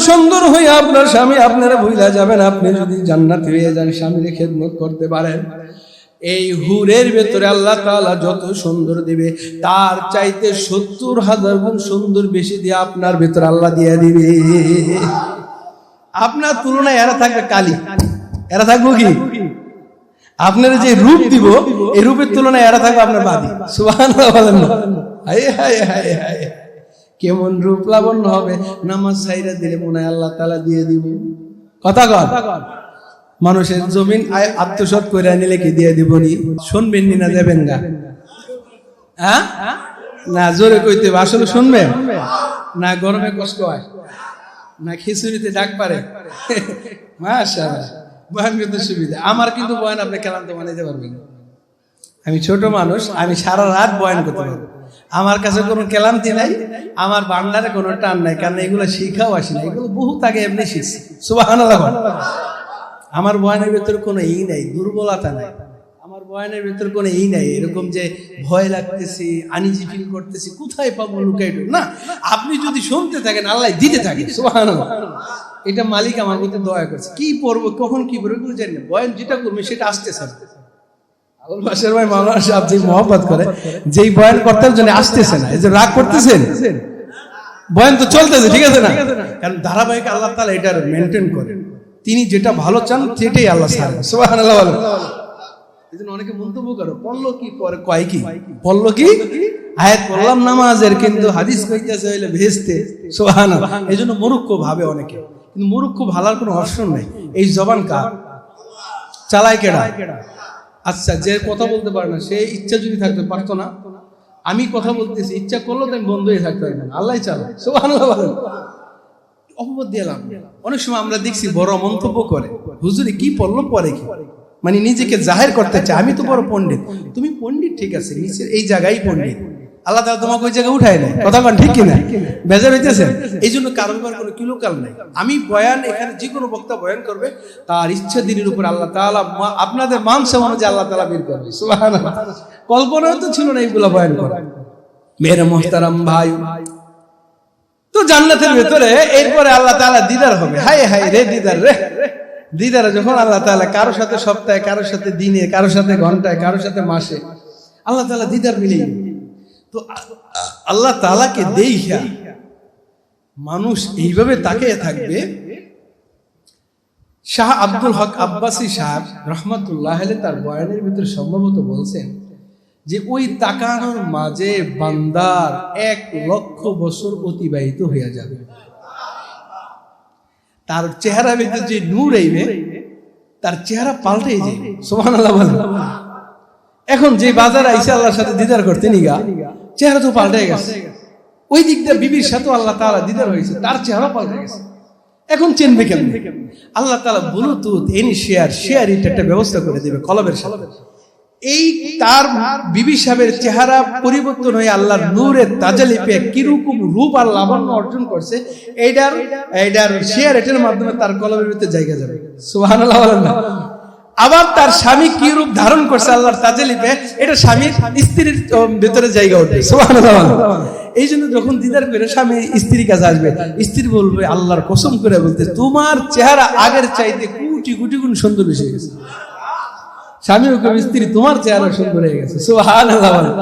সুন্দর হয়ে আপনার স্বামী আপনারা ভুলা যাবেন। আপনি যদি জান্নাত হয়ে যান, স্বামীর খেদমত করতে পারেন। এই হুরের ভেতরে আল্লাহ তাআলা যত সুন্দর দিবে, তার চাইতে সত্তর হাজার গুণ সুন্দর বেশি দিয়ে আপনার ভেতরে আল্লাহ দিয়ে দিবে। আপনার তুলনায় এরা থাকবে কালি। এরা থাকব কি? আপনার যে রূপ দিব, এই রূপের তুলনায় এরা থাকবে আপনার বাদি। না। হায় হায় হায় হায়। কেমন রূপ লাবণ্য হবে? নামাজ সাইরা দিলে মনে হয় আল্লাহ তালা দিয়ে দিব। কথা কর মানুষের জমিন আত্মসৎ করে নিলে কি দিয়ে দিব নি? শুনবেন নি না দেবেন গা? হ্যাঁ? না, জোরে কইতে। আসলে শুনবেন? না, গরমে কষ্ট হয়। না, খিচুড়িতে ডাক পারে। মাশাআল্লাহ বয়ান কিন্তু সুবিধা। আমার কিন্তু বয়ান আপনি কেলান্তে বানাইতে পারবেন। আমি ছোট মানুষ, আমি সারা রাত বয়ান করতে পারব। আমার কাছে কোনো কেলান্তি নাই, আমার বান্ডারে কোনো টান নাই, কারণ এগুলো শিখাও আসি না এগুলো বহুত আগে এমনি শিখছি। বল। আমার বয়ানের ভেতরে কোনো ই নাই, দুর্বলতা নাই। আমার বয়ানের ভেতরে কোনো এই নাই, এরকম যে ভয় লাগতেছি, আনিজি ফিল করতেছি, কোথায় পাবো লুকাই না, আপনি যদি শুনতে থাকেন, আল্লাহ দিতে থাকেন এটা মালিক আমার প্রতি দয়া করছে। কি পড়ব, কখন কি পড়ব, এগুলো জানি না। বয়ান যেটা করবে, সেটা আসতে না। বাসার ভাই মাওলানা সাহেব যে মহব্বত করে যেই বয়ান কর্তার জন্য আসতেছে না এই যে রাগ করতেছেন? বয়ান তো চলতেছে ঠিক আছে না? কারণ ধারাবাহিক আল্লাহ তাআলা এটা মেনটেন করে তিনি যেটা ভালো চান সেটাই আল্লাহ চান সুবহানাল্লাহ বলেন। এই জন্য অনেকে মন্তব্য করো পড়ল কি পরে? কয় কি? পড়ল কি? আয়াত পড়লাম নামাজের কিন্তু হাদিস কইতেছে হইলে ভেস্তে। সুবহানাল্লাহ। এই জন্য মরুক্ষ ভাবে অনেকে। কিন্তু মরুক্ষ ভালার কোনো অপশন নেই। এই জবান কার? চালায় কেডা? আচ্ছা যে কথা বলতে পারে না, সে ইচ্ছা যদি থাকতে, পারতো না। আমি কথা বলতেছি, ইচ্ছা করল তো আমি বন্ধ হয়ে থাকতে পারি না, আল্লাহ চালায় সব আল্লাহ অপবাদ দিলাম অনেক সময় আমরা দেখছি বড় মন্তব্য করে। হুজুরি কি পড়ল, পরে কি? মানে নিজেকে জাহের করতে চাই আমি তো বড় পণ্ডিত। তুমি পণ্ডিত ঠিক আছে, নিচের এই জায়গায় পণ্ডিত। আল্লাহ তাআলা তোমাকে ওই জায়গায় উঠায় নাই। কথা কন ঠিক কিনা? বেজার হইতেছে? এই জন্য কারও ব্যাপার কোনো কিলোকাল নাই। আমি বয়ান এখানে যে কোনো বক্তা বয়ান করবে তার ইচ্ছা দিনের উপর আল্লাহ তাআলা মা- আপনাদের মাংস অনুযায়ী আল্লাহ তাআলা বের করবে। কল্পনাও তো ছিল না এইগুলো বয়ান করা মেরে মোহতারাম ভাই। তো জান্নাতের ভেতরে এরপরে আল্লাহ তাআলা দিদার হবে। হাই হাই রে দিদার রে। দিদার যখন আল্লাহ তালা কারোর সাথে সপ্তাহে কারোর সাথে দিনে কারোর সাথে ঘন্টায় কারোর সাথে মাসে আল্লাহ তালা দিদার মিলিয়ে তো আল্লাহ তাআলাকে দেইখা মানুষ এইভাবে তাকিয়ে থাকবে। শাহ আব্দুল হক আব্বাসী সাহেব রহমতুল্লাহ তার বয়ানের ভিতরে সম্ভবত বলছেন যে ওই তাকানোর মাঝে বান্দার এক লক্ষ বছর অতিবাহিত হয়ে যাবে। তার চেহারা ভিতরে যে নূর আইবে তার চেহারা পাল্টে যাবে সোহান আল্লাহ এখন যে বাজার আইসা আল্লাহর সাথে দিদার করতে নিগা চেহারা তো পাল্টে গেছে। ওই দিক দিয়ে বিবির সাথে আল্লাহ তাআলা দিদার হয়েছে তার চেহারা পাল্টে গেছে। এখন চিনবে কেন আল্লাহ তালা ব্লুটুথ এনি শেয়ার শেয়ার এটা একটা ব্যবস্থা করে দেবে কলবের সাথে। এই তার বিবি সাহেবের চেহারা পরিবর্তন হয়ে আল্লাহর নূরের তাজালি পেয়ে কীরকম রূপ আর লাবণ্য অর্জন করছে এইটার এইটার শেয়ার এটার মাধ্যমে তার কলমের ভিতরে জায়গা যাবে। সুবহানাল্লাহ বলেন না। আবার তার স্বামী কি রূপ ধারণ করছে আল্লাহর তাজেলিপে এটা স্বামীর স্ত্রীর ভেতরে জায়গা উঠবে। এই জন্য যখন দিদার করে স্বামী স্ত্রীর কাছে আসবে, স্ত্রী বলবে, আল্লাহর কসম করে বলতে, তোমার চেহারা আগের চাইতে কুটি কুটি গুণ সুন্দর বেশি গেছে স্বামী ওকে স্ত্রী, তোমার চেহারা সুন্দর হয়ে গেছে বলেন।